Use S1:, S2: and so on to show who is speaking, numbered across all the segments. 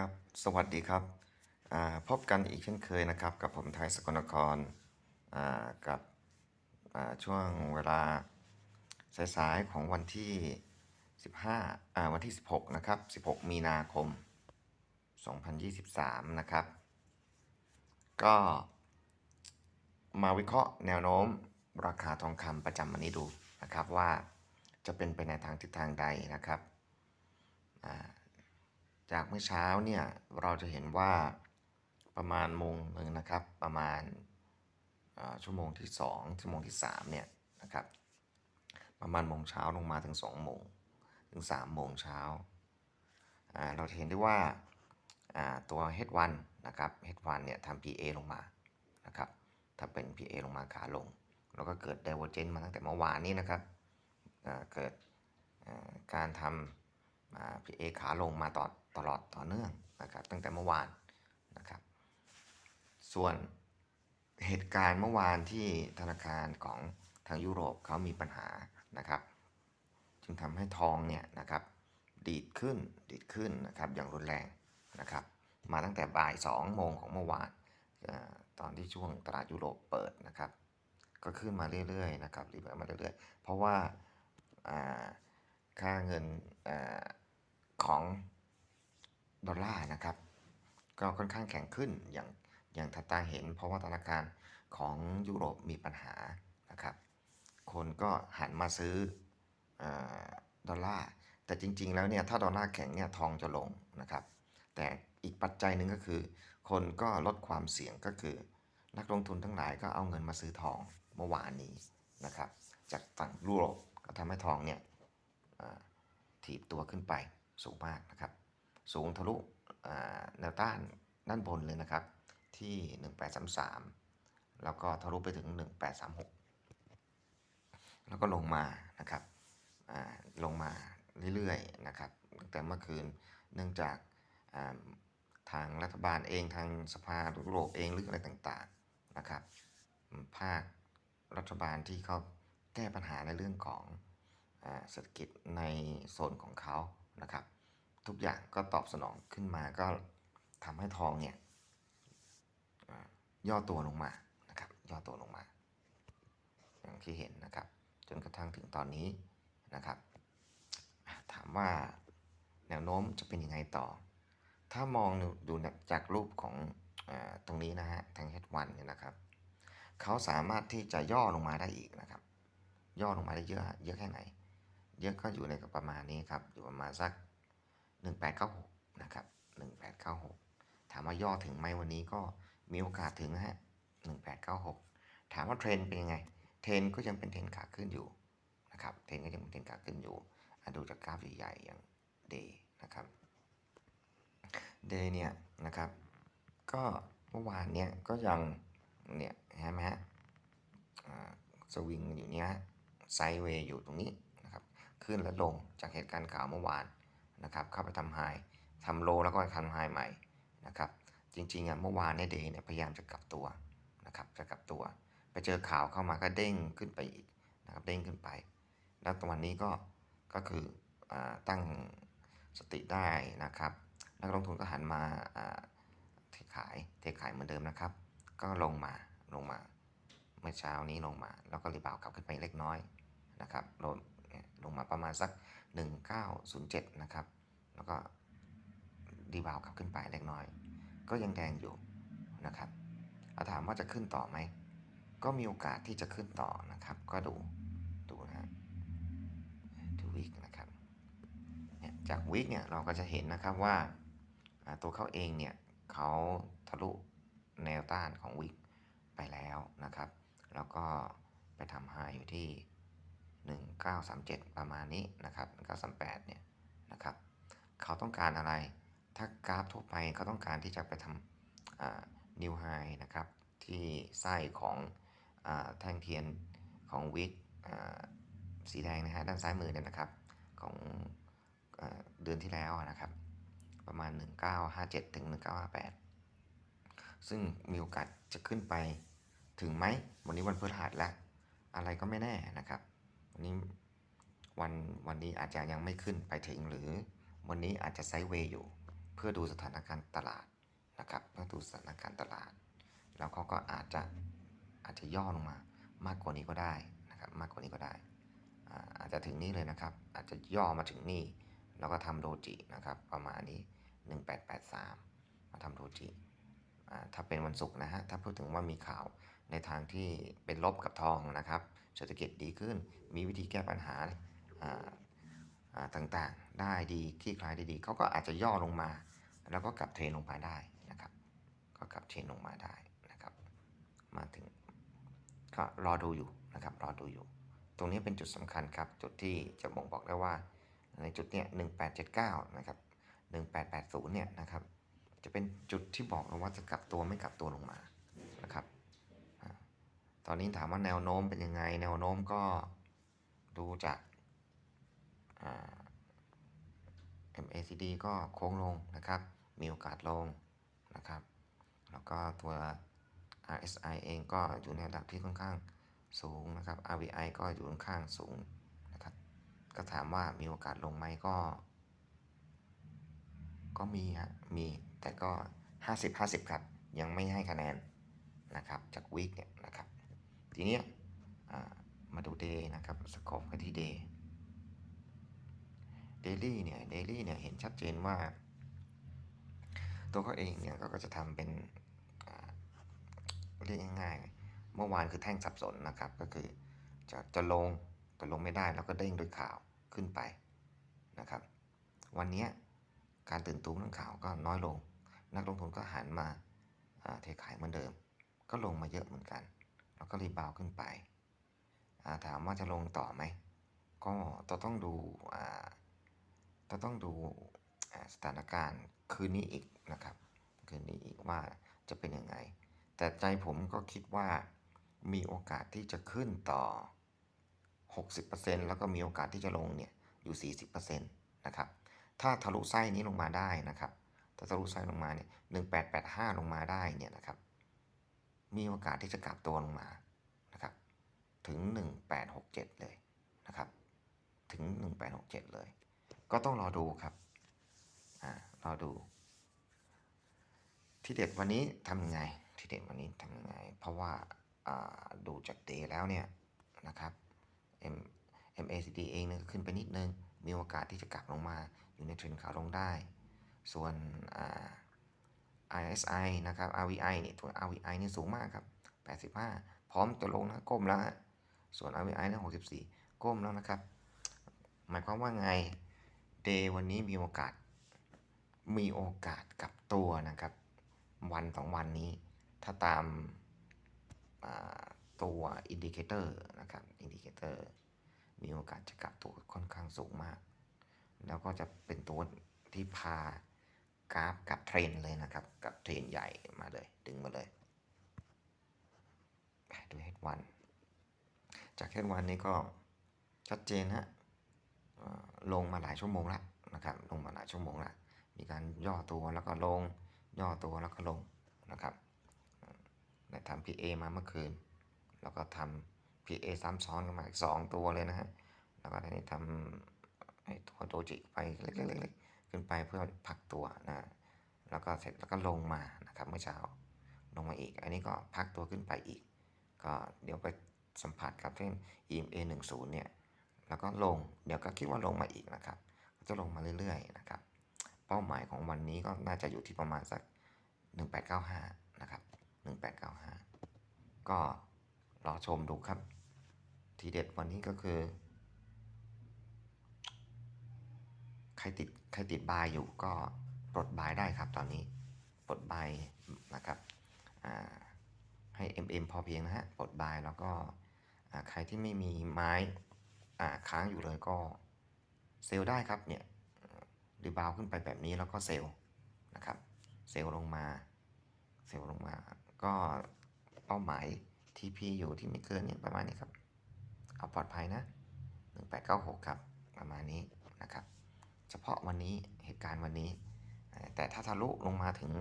S1: ครับ สวัสดีครับ พบกันอีกเช่นเคยนะครับ กับผมไทยสกลนครกับช่วงเวลาสายๆของวันที่ 15อ่าวันที่ 16 นะครับ 16 มีนาคม 2023 นะครับ ก็มาวิเคราะห์แนวโน้มราคาทองคำประจำวันนี้ดูนะครับว่าจะเป็นไปในทางทิศทางใดนะครับอ่า จากเมื่อเช้าเนี่ยเราจะเห็นว่าประมาณโมงหนึ่งนะครับ ประมาณชั่วโมงที่ 2 ชั่วโมงที่3เนี่ยนะครับประมาณโมงเช้าลงมาถึง2โมงถึง3โมงเช้าเราเห็นได้ว่าตัว H1 นะครับ H1 เนี่ยทำ PA ลงมานะครับถ้าเป็น PA ลงมาขาลง แล้วก็เกิด Divergence มาตั้งแต่เมื่อวานนี้นะครับเกิดการทำ อ่า PA ขาลงมาต่อตลอดต่อเนื่องนะครับ ตั้งแต่เมื่อวานนะครับ ส่วนเหตุการณ์เมื่อวานที่ธนาคารของทางยุโรปเขามีปัญหานะครับ จึงทำให้ทองเนี่ยนะครับ ดีดขึ้นดีดขึ้นนะครับอย่างรุนแรงนะครับ มาตั้งแต่บ่าย2โมงของเมื่อวานตอนที่ช่วงตลาดยุโรปเปิดนะครับ ก็ขึ้นมาเรื่อยๆนะครับรีบมาเรื่อยๆ เพราะว่าค่าเงิน ของดอลลาร์นะครับ ก็ค่อนข้างแข็งขึ้นอย่างอย่างทัตาเห็น เพราะว่าธนาคารของยุโรปมีปัญหานะครับ คนก็หันมาซื้ออดอลลาร์แต่จริง ๆ แล้วเนี่ยถ้าดอลลาร์แข็งเนี่ยทองจะลงนะครับ แต่อีกปัจจัยหนึ่งก็คือ คนก็ลดความเสี่ยงก็คือ นักลงทุนทั้งหลายก็เอาเงินมาซื้อทองเมื่อวานนี้นะครับ จากฝั่งยุโรปก็ทำให้ทองเนี่ยถีบตัวขึ้นไป สูงมากนะครับ สูงทะลุแนวต้านด้านบนเลยนะครับ ที่ 1833 แล้วก็ทะลุไปถึง 1836 แล้วก็ลงมานะครับลงมาเรื่อยๆนะครับตั้งแต่เมื่อคืนเนื่องจากทางรัฐบาลเองทางสภายุโรปเองหรืออะไรต่างๆนะครับ ภาครัฐบาลที่เขาแก้ปัญหาในเรื่องของเศรษฐกิจในโซนของเขา นะครับ ทุกอย่างก็ตอบสนองขึ้นมาก็ทำให้ทองเนี่ยย่อตัวลงมานะครับย่อตัวลงมา อย่างที่เห็นนะครับ จนกระทั่งถึงตอนนี้นะครับ ถามว่าแนวโน้มจะเป็นยังไงต่อ ถ้ามองดูจากรูปของอตรงนี้นะฮะทาง H1 เนี่ยนะครับเขาสามารถที่จะย่อลงมาได้อีกนะครับ ย่อลงมาได้เยอะเยอะแค่ไหน เยอะก็อยู่ในประมาณนี้ครับ อยู่ประมาณสัก 1896 นะครับ 1896 ถามว่าย่อถึงไหมวันนี้ก็มีโอกาสถึงนะฮะ 1896 ถามว่าเทรนเป็นยังไง เทรนก็ยังเป็นเทรนขาขึ้นอยู่นะครับ เทรนก็ยังเป็นเทรนขาขึ้นอยู่ดูจากกราฟใหญ่ๆอย่าง day นะครับ day เนี่ยนะครับ ก็เมื่อวานเนี่ยก็ยังเนี่ยเห็นไหมฮะสวิงอยู่เนี้ยไซด์เวย์อยู่ตรงนี้ ขึ้นและลงจากเหตุการณ์ข่าวเมื่อวานนะครับเข้าไปทำไฮทำโลแล้วก็ทำไฮใหม่นะครับจริงๆอะเมื่อวานเนี่ยเดย์เนี่ยพยายามจะกลับตัวนะครับจะกลับตัว ไปเจอข่าวเข้ามาก็เด้งขึ้นไปอีกนะครับเด้งขึ้นไป แล้วตอนนี้ก็ก็คืออตั้งสติได้นะครับนักลงทุนก็หันมาเทขายเทขายเหมือนเดิมนะครับ ก็ลงมาลงมาเมื่อเช้านี้ลงมา แล้วก็รีบาวกลับขึ้นไปเล็กน้อยนะครับลง เนี่ยลงมาประมาณสัก 1907 นะครับ แล้วก็รีบาวกลับขึ้นไปเล็กน้อย ก็ยังแดงอยู่นะครับเอาถามว่าจะขึ้นต่อไหม ก็มีโอกาสที่จะขึ้นต่อนะครับ ก็ดูดูนะฮะดูวิกนะครับเนี่ยจากวิกเนี่ยเราก็จะเห็นนะครับว่าอ่าตัวเขาเองเนี่ยเขาทะลุแนวต้านของวิกไปแล้วนะครับ แล้วก็ไปทำไฮอยู่ที่ 1937 ประมาณนี้นะครับ1938เนี่ยนะครับเขาต้องการอะไร ถ้ากราฟทั่วไปเขาต้องการที่จะไปทำนิวไฮนะครับที่ไส้ของอแท่งเทียนของวิกสีแดงนะฮะด้านซ้ายมือเนี่ยนะครับของอเดือนที่แล้วนะครับประมาณ 1957 ถึง 1958 ซึ่งมีโอกาสจะขึ้นไปถึงไหม วันนี้วันพฤหัสแล้ว อะไรก็ไม่แน่นะครับ วันนี้วันวันนี้อาจจะยังไม่ขึ้นไปถึงหรือวันนี้อาจจะไซด์เวย์อยู่ เพื่อดูสถานการณ์ตลาดนะครับเพื่อดูสถานการณ์ตลาด แล้วเขาก็อาจจะอาจจะย่อลงมามากกว่านี้ก็ได้นะครับมากกว่านี้ก็ได้อ่าอาจจะถึงนี้เลยนะครับ อาจจะย่อมาถึงนี่แล้วก็ทำโดจินะครับประมาณนี้ 1883 มาทำโดจิอ่าถ้าเป็นวันศุกร์นะฮะถ้าพูดถึงว่ามีข่าวในทางที่เป็นลบกับทองนะครับ เศรษฐกิจดีขึ้น มีวิธีแก้ปัญหาต่างๆ ได้ดีคลี่คลายได้ดีเขาก็อาจจะย่อลงมา แล้วก็กลับเทรนลงมาได้นะครับ ก็กลับเทรนลงมาได้นะครับ มาถึงก็รอดูอยู่นะครับรอดูอยู่ ตรงนี้เป็นจุดสำคัญครับ จุดที่จะบ่งบอกได้ว่า ในจุดเนี้ย1879นะครับ1880เนี่ยนะครับ จะเป็นจุดที่บอกเราว่าจะกลับตัวไม่กลับตัวลงมา ตอนนี้ถามว่าแนวโน้มเป็นยังไง แนวโน้มก็ดูจาก MACD ก็โค้งลงนะครับ มีโอกาสลงนะครับ แล้วก็ตัว RSI เองก็อยู่ในระดับที่ค่อนข้างสูงนะครับ RVI ก็อยู่ค่อนข้างสูงนะครับ ก็ถามว่ามีโอกาสลงไหมก็ ก็มีฮะ มี แต่ก็ 50 50 ครับ ยังไม่ให้คะแนนนะครับ จากวีคเนี่ยนะครับ ทีนี้มาดู day นะครับสกอปกันที่ day daily เนี่ย daily เนี่ยเห็นชัดเจนว่า ตัวเขาเองเนี่ยก็จะทำเป็นเรียกง่ายๆ เมื่อวานคือแท่งสับสนนะครับ ก็คือจะจะลงแต่ลงไม่ได้แล้วก็เด้งด้วยข่าวขึ้นไปนะครับ วันนี้การตื่นตัวเรื่องข่าวก็น้อยลง นักลงทุนก็หันมาอ่าเทขายเหมือนเดิม ก็ลงมาเยอะเหมือนกัน แล้วก็รีบาวขึ้นไปาถามว่าจะลงต่อไหม ก็ต้องต้องดูต้องดูสถานการณ์คืนนี้อีกนะครับ คืนนี้อีกว่าจะเป็นยังไง แต่ใจผมก็คิดว่ามีโอกาสที่จะขึ้นต่อ 60%แล้วก็มีโอกาสที่จะลงเนี่ยอยู่ 40%นะครับ ถ้าทะลุไส้นี้ลงมาได้นะครับ ถ้าทะลุไส้ลงมาเนี่ย 1885 ลงมาได้เนี่ยนะครับ มีโอกาสที่จะกลับตัวลงมานะครับถึง 1867 เลยนะครับถึง 1867 เลย ก็ต้องรอดูครับอ่ารอดู ที่เด็ดวันนี้ทำยังไงที่เด็ดวันนี้ทำยังไง เพราะว่าดูจากเดย์แล้วเนี่ยนะครับ M MACD เองเนี่ยก็ขึ้นไปนิดนึง มีโอกาสที่จะกลับลงมาอยู่ในเทรนด์ขาลงได้ ส่วนอ่า RSI นะครับ RVI เนี่ยตัว RVI เนี่ยสูงมากครับ 85 พร้อมจะลงนะก้มแล้ว ส่วน RVI เนี่ย64 ก้มแล้วนะครับ หมายความว่าไง เดย์วันนี้มีโอกาส มีโอกาสกลับตัวนะครับ วันสองวันนี้ ถ้าตามตัวอินดิเคเตอร์นะครับ อินดิเคเตอร์มีโอกาสจะกลับตัวค่อนข้างสูงมาก แล้วก็จะเป็นตัวที่พา กราฟกับเทรนเลยนะครับ กับเทรนใหญ่มาเลย ดึงมาเลยดูเฮดวันจากเฮดวันนี้ก็ชัดเจนฮะลงมาหลายชั่วโมงล้วนะครับลงมาหลายชั่วโมงล้วมีการย่อตัวแล้วก็ลง ย่อตัวแล้วก็ลงนะครับได้ทำ PA มาเมื่อคืน แล้วก็ทำ PA ซ้ำซ้อนกันมาอีกสองตัวเลยนะฮะ แล้วก็ทีนี้ทำไอ้ตัวโดจิไปเล็กๆๆ ขึ้นไปเพื่อผลักตัวนะแล้วก็เสร็จแล้วก็ลงมานะครับเมื่อเช้าลงมาอีก อันนี้ก็พักตัวขึ้นไปอีก ก็เดี๋ยวไปสัมผัสกับเส้น EMA 10เนี่ยแล้วก็ลงเดี๋ยวก็คิดว่าลงมาอีกนะครับก็จะลงมาเรื่อยๆนะครับ เป้าหมายของวันนี้ก็น่าจะอยู่ที่ประมาณสัก 1895 นะครับ 1895 ก็รอชมดูครับ ทีเด็ดวันนี้ก็คือ ใค รติดใครติดบายอยู่ก็ปลดบายได้ครับตอนนี้ปลดบายนะครับอ่าให้ MM พอเพียงนะฮะปลดบายแล้วก็ใครที่ไม่มีไม้ค้างอยู่เลยก็เซลล์ได้ครับเนี่ยรีบาวขึ้นไปแบบนี้แล้วก็เซลล์นะครับเซลล์ลงมาเซลล์ลงมา ก็เป้าหมาย TP อยู่ที่ไม่เกินเนี่ยประมาณนี้ครับ เอาปลอดภัยนะ 1896 ครับ ประมาณนี้นะครับ ฉพาะวันนี้เหตุการณ์วันนี้ แต่ถ้าทะลุลงมาถึง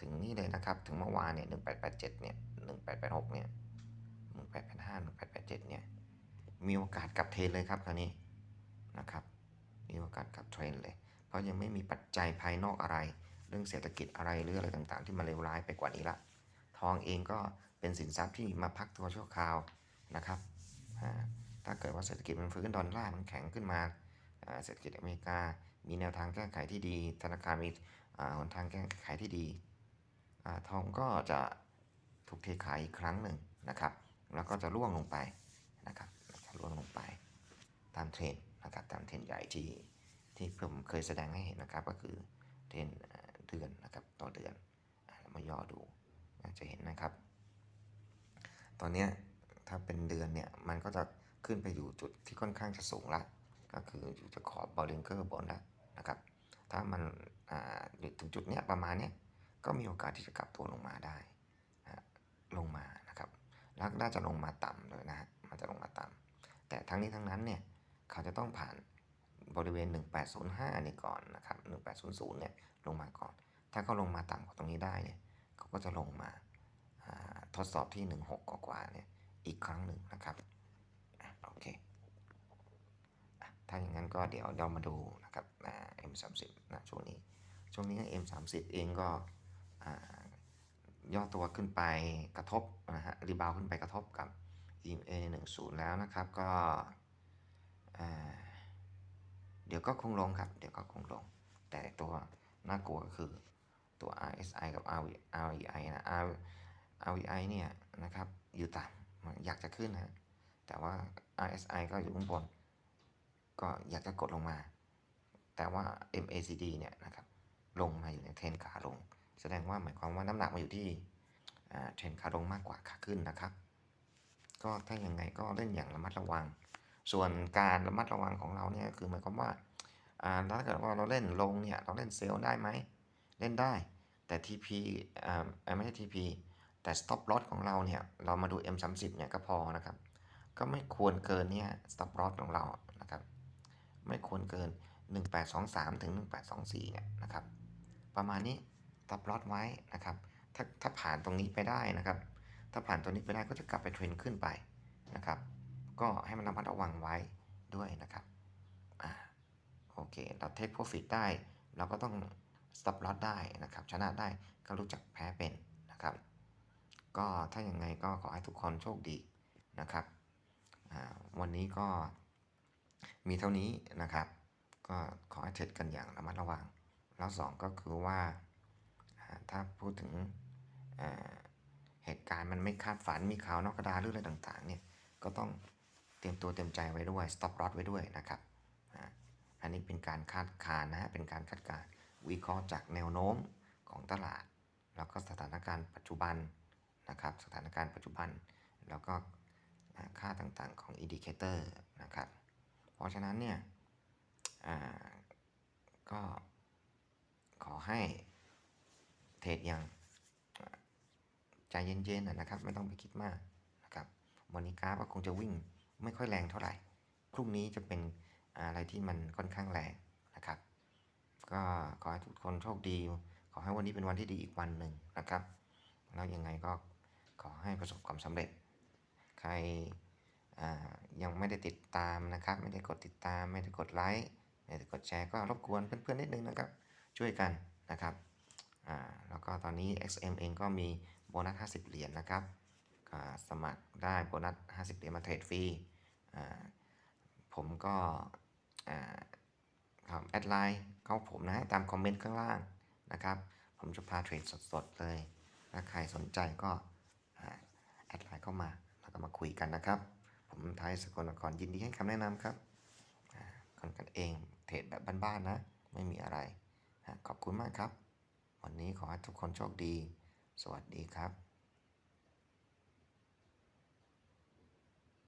S1: ถึงนี่เลยนะครับ ถึงเมื่อวานเนี่ย1887เนี่ย1886เนี่ย1885 1887เนี่ย มีโอกาสกลับเทรนเลยครับคราวนี้นะครับ มีโอกาสกลับเทรนเลย เพราะยังไม่มีปัจจัยภายนอกอะไร เรื่องเศรษฐกิจอะไรหรืออะไรต่างๆ ที่มันเลวร้ายไปกว่านี้ละ ทองเองก็เป็นสินทรัพย์ที่มาพักตัวชั่วคราวนะครับ ถ้าเกิดว่าเศรษฐกิจมันฟื้นดอลลาร์มันแข็งขึ้นมา เศรษฐกิจอเมริกา มีแนวทางแก้ไขที่ดี ธนาคารมีอ่าหนทางแก้ไขที่ดีอทองก็จะถูกเทขายอีกครั้งหนึ่งนะครับ แล้วก็จะร่วงลงไปนะครับจะร่วงลงไป ตามเทรนด์นะครับตามเทรนใหญ่ที่ที่ผมเคยแสดงให้เห็นนะครับ ก็คือเทรนเดือนนะครับต่อเดือนมาย่อดูจะเห็นนะครับ ตอนนี้ถ้าเป็นเดือนเนี่ยมันก็จะขึ้นไปอยู่จุดที่ค่อนข้างจะสูงละ ก็คืออยู่จะขอบบอลลิงเกอร์บนแล้วนะครับ ถ้ามันอยู่ถึงจุดเนี้ยประมาณเนี้ยก็มีโอกาสที่จะกลับตัวลงมาได้นะลงมานะครับแล้วน่าจะลงมาต่ำเลยนะฮะมันจะลงมาต่ำแต่ทั้งนี้ทั้งนั้นเนี่ยเขาจะต้องผ่านบริเวณ 1805นี่ก่อนนะครับ1800เนี่ยลงมาก่อน ถ้าเขาลงมาต่ำกว่าตรงนี้ได้เนี่ยเขาก็จะลงมาทดสอบที่ 16 กว่าๆเนี่ยอีกครั้งหนึ่งนะครับโอเค ถ้าอย่างนั้นก็เดี๋ยวเรามาดูนะครับ M30 นะช่วงนี้ ช่วงนี้ M30 เองก็ย่อตัวขึ้นไปกระทบนะฮะรีบาวขึ้นไปกระทบกับ EMA 10 แล้วนะครับก็เดี๋ยวก็คงลงครับ เดี๋ยวก็คงลง แต่ตัวน่ากลัวก็คือตัว RSI กับ RV RVI นะ R RVI เนี่ยนะครับอยู่ต่ำอยากจะขึ้นนะแต่ว่า RSI ก็อยู่ข้างบน ก็อยากจะกดลงมา แต่ว่า MACD เนี่ยนะครับลงมาอยู่ในเทรนขาลง แสดงว่าหมายความว่าน้ำหนักมาอยู่ที่เทรนขาลงมากกว่าขาขึ้นนะครับ ก็ถ้าอย่างไงก็เล่นอย่างระมัดระวัง ส่วนการระมัดระวังของเราเนี่ยคือหมายความว่าถ้าเกิดว่าเราเล่นลงเนี่ยเราเล่นเซลล์ได้ไหมเล่นได้แต่ TP อ่าไม่ใช่ TP แต่ stop loss ของเราเนี่ย เรามาดู M30 เนี่ยก็พอนะครับ ก็ไม่ควรเกินเนี่ย stop loss ของเรา ไม่ควรเกิน 1823 ถึง 1824 เนี่ยนะครับ ประมาณนี้ stop loss ไว้นะครับ ถ้าถ้าผ่านตรงนี้ไปได้นะครับ ถ้าผ่านตรงนี้ไปได้ก็จะกลับไปเทรนขึ้นไปนะครับ ก็ให้มันระมัดระวังไว้ด้วยนะครับ อ่า โอเค เรา take profit ได้ เราก็ต้อง stop loss ได้นะครับ ชนะได้ก็รู้จักแพ้เป็นนะครับ ก็ถ้าอย่างไงก็ขอให้ทุกคนโชคดีนะครับอ่าวันนี้ก็ มีเท่านี้นะครับ ก็ขอให้เทรดกันอย่างระมัดระวัง แล้วสองก็คือว่าถ้าพูดถึงเหตุการณ์มันไม่คาดฝันมีข่าวนอกกระดาหรืออะไรต่างๆเนี่ยก็ต้องเตรียมตัวเตรียมใจไว้ด้วย stop loss ไว้ด้วยนะครับอ่าอันนี้เป็นการคาดการณ์นะฮะเป็นการคาดการณ์วิเคราะห์จากแนวโน้มของตลาด แล้วก็สถานการณ์ปัจจุบันนะครับ สถานการณ์ปัจจุบัน แล้วก็ค่าต่างๆของ indicator นะครับ เพราะฉะนั้นเนี่ยอ่าก็ขอให้เทรดอย่างใจเย็นๆนะครับ ไม่ต้องไปคิดมากนะครับวันนี้กราฟก็คงจะวิ่งไม่ค่อยแรงเท่าไหร่ พรุ่งนี้จะเป็นอะไรที่มันค่อนข้างแรงนะครับ ก็ขอให้ทุกคนโชคดี ขอให้วันนี้เป็นวันที่ดีอีกวันหนึ่งนะครับ แล้วยังไงก็ขอให้ประสบความสำเร็จ ใคร ยังไม่ได้ติดตามนะครับ ไม่ได้กดติดตาม ไม่ได้กดไลค์ไม่ได้กดแชร์ก็รบกวนเพื่อนๆนิดนึงนะครับ ช่วยกันนะครับแล้วก็ตอนนี้ XM เองก็มีโบนัส 50 เหรียญนะครับสมัครได้โบนัส 50 เหรียญมาเทรดฟรีผมก็ครับแอดไลน์เข้าผมนะตามคอมเมนต์ข้างล่างนะครับ ผมจะพาเทรดสดๆเลยถ้าใครสนใจก็อแอดไลน์เข้ามาแล้วก็มาคุยกันนะครับ ผมไทยสกลนครยินดีให้คำแนะนำครับคนกันเองเทรดแบบบ้านๆนะ ไม่มีอะไร ขอบคุณมากครับ วันนี้ขอให้ทุกคนโชคดี สวัสดีครับ